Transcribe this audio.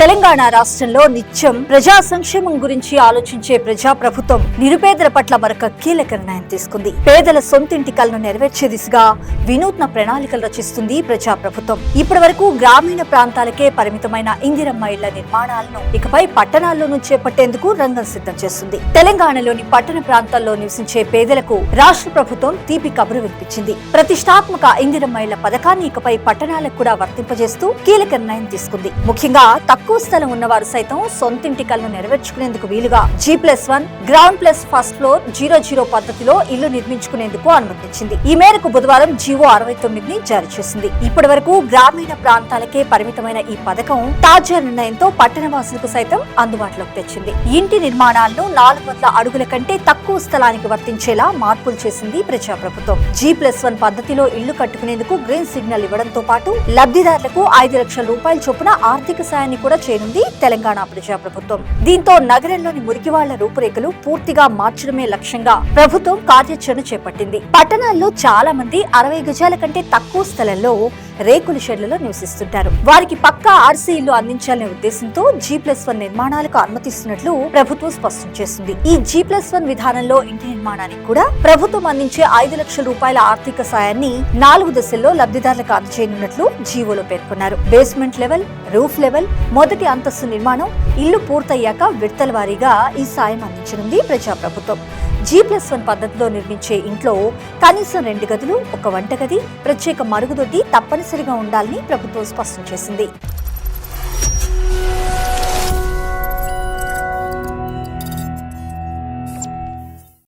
తెలంగాణ రాష్ట్రంలో నిత్యం ప్రజా సంక్షేమం గురించి ఆలోచించే ప్రజా ప్రభుత్వం నిరుపేదల పట్ల మరొక కీలక నిర్ణయం తీసుకుంది. పేదల సొంతింటి కలను నెరవేర్చే దిశగా వినూత్న ప్రణాళికలు రచిస్తుంది ప్రజా ప్రభుత్వం ఇప్పటి వరకు గ్రామీణ ప్రాంతాలకే పరిమితమైన ఇందిరమ్మ ఇళ్ళ నిర్మాణాలను ఇకపై పట్టణాల్లోనూ చేపట్టేందుకు రంగం సిద్ధం చేస్తుంది. తెలంగాణలోని పట్టణ ప్రాంతాల్లో నివసించే పేదలకు రాష్ట్ర ప్రభుత్వం తీపి కబురు వినిపించింది. ప్రతిష్టాత్మక ఇందిరమ్మ ఇళ్ళ పథకాన్ని ఇకపై పట్టణాలకు కూడా వర్తింపజేస్తూ కీలక నిర్ణయం తీసుకుంది. ముఖ్యంగా తక్కువ తక్కువ స్థలం ఉన్నవారు సైతం సొంతింటి కలను నెరవేర్చుకునేందుకు వీలుగా G plus one ground plus first floor zero zero పద్ధతిలో ఇల్లు నిర్మించుకునేందుకు అనుమతించింది ఈ మేరకు బుధవారం జీవో అరవై తొమ్మిదిని జారీ చేసింది. ఇప్పటి వరకు గ్రామీణ ప్రాంతాలకే పరిమితమైన ఈ పథకం తాజా నిర్ణయంతో పట్టణవాసులకు సైతం అందుబాటులోకి తెచ్చింది. ఇంటి నిర్మాణాలను నాలుగు వందల అడుగుల కంటే తక్కువ స్థలానికి వర్తించేలా మార్పులు చేసింది ప్రజా ప్రభుత్వం జీ ప్లస్ వన్ పద్ధతిలో ఇళ్ళు కట్టుకునేందుకు గ్రీన్ సిగ్నల్ ఇవ్వడంతో పాటు లబ్ధిదారులకు ఐదు లక్షల రూపాయల చొప్పున ఆర్థిక సాయాన్ని కూడా చేయనుంది తెలంగాణ ప్రజా ప్రభుత్వం దీంతో నగరంలోని మురికివాళ్ళ రూపురేఖలు పూర్తిగా మార్చడమే లక్ష్యంగా ప్రభుత్వం కార్యాచరణ చేపట్టింది. పట్టణాల్లో చాలా మంది అరవై గజాల కంటే తక్కువ స్థలంలో రేకుల షెడ్లలో నివసిస్తుంటారు. వారికి పక్కా ఆర్సీ ఇల్లు అందించాలనే ఉద్దేశంతో జీ ప్లస్ వన్ నిర్మాణాలకు అనుమతిస్తున్నట్లు ప్రభుత్వం స్పష్టం చేసింది. ఈ జీ ప్లస్ వన్ విధానంలో ఇంటి నిర్మాణానికి కూడా ప్రభుత్వం అందించే ఐదు లక్షల రూపాయల ఆర్థిక సాయాన్ని నాలుగు దశల్లో లబ్ధిదారులకు అందజేయనున్నట్లు జీవోలో పేర్కొన్నారు. బేస్మెంట్ లెవెల్ రూఫ్ లెవెల్ మొదటి అంతస్తు నిర్మాణం ఇల్లు పూర్తయ్యాక విడతల వారీగా ఈ సాయం అందించనుంది ప్రజా ప్రభుత్వం జీ ప్లస్ వన్ పద్ధతిలో నిర్మించే ఇంట్లో కనీసం రెండు గదులు ఒక వంటగది ప్రత్యేక మరుగుదొడ్డి తప్పనిసరిగా ఉండాలని ప్రభుత్వం స్పష్టం చేసింది.